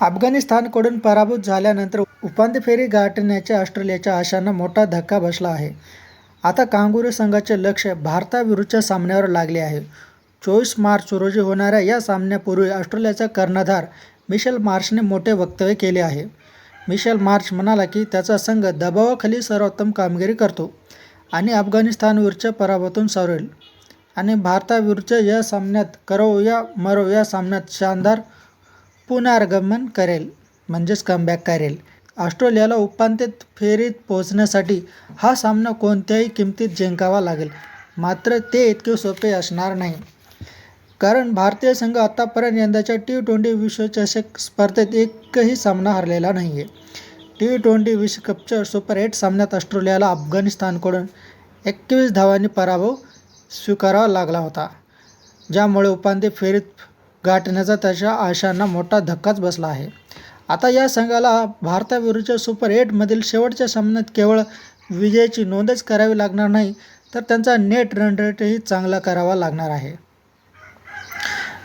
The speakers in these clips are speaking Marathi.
अफगाणिस्तानकडून पराभूत झाल्यानंतर उपांत्य फेरी गाठण्याच्या ऑस्ट्रेलियाच्या आशांना मोठा धक्का बसला आहे. आता कांगुरू संघाचे लक्ष भारताविरुद्धच्या सामन्यावर लागले आहे. चोवीस मार्च रोजी होणाऱ्या या सामन्यापूर्वी ऑस्ट्रेलियाचा कर्णधार मिशेल मार्शने मोठे वक्तव्य केले आहे. मिशेल मार्श म्हणाला की त्याचा संघ दबावाखाली सर्वोत्तम कामगिरी करतो आणि अफगाणिस्तानविरुद्धच्या पराभवातून सावरेल आणि भारताविरुद्धच्या या सामन्यात करो या मरो या सामन्यात शानदार पुनरागमन करेल म्हणजेच कमबॅक करेल. ऑस्ट्रेलियाला उपांत्य फेरीत पोहोचण्यासाठी हा सामना कोणत्याही किमतीत जिंकावा लागेल. मात्र ते इतके सोपे असणार नाही. कारण भारतीय संघ आतापर्यंत यंदाच्या टी-ट्वेंटी विश्वचषक स्पर्धेत एकही सामना हरलेला नाही आहे टी-ट्वेंटी विश्वकपच्या सुपर एट सामन्यात ऑस्ट्रेलियाला अफगाणिस्तानकडून एकवीस धावांनी पराभव स्वीकारावा लागला होता. ज्यामुळे उपांत्य फेरीत गाठण्याचा त्याच्या आशांना मोठा धक्काच बसला आहे. आता या संघाला भारताविरुद्धच्या सुपर एटमधील शेवटच्या सामन्यात केवळ विजयाची नोंदच करावी लागणार नाही तर त्यांचा नेट रनरेटही चांगला करावा लागणार आहे.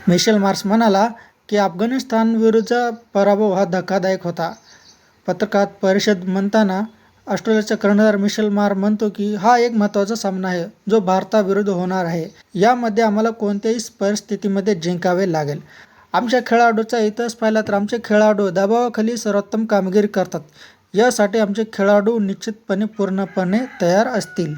मिशेल मार्स म्हणाला की अफगाणिस्तानविरुद्धचा पराभव हा धक्कादायक होता. पत्रकार परिषद म्हणताना ऑस्ट्रेलियाचा कर्णधार मिशेल मार म्हणतो की हा एक महत्त्वाचा सामना आहे जो भारताविरुद्ध होणार आहे. यामध्ये आम्हाला कोणत्याही परिस्थितीमध्ये जिंकावे लागेल. आमच्या खेळाडूचा इतिहास पाहिला तर आमचे खेळाडू दबावाखाली सर्वोत्तम कामगिरी करतात. यासाठी आमचे खेळाडू निश्चितपणे पूर्णपणे तयार असतील.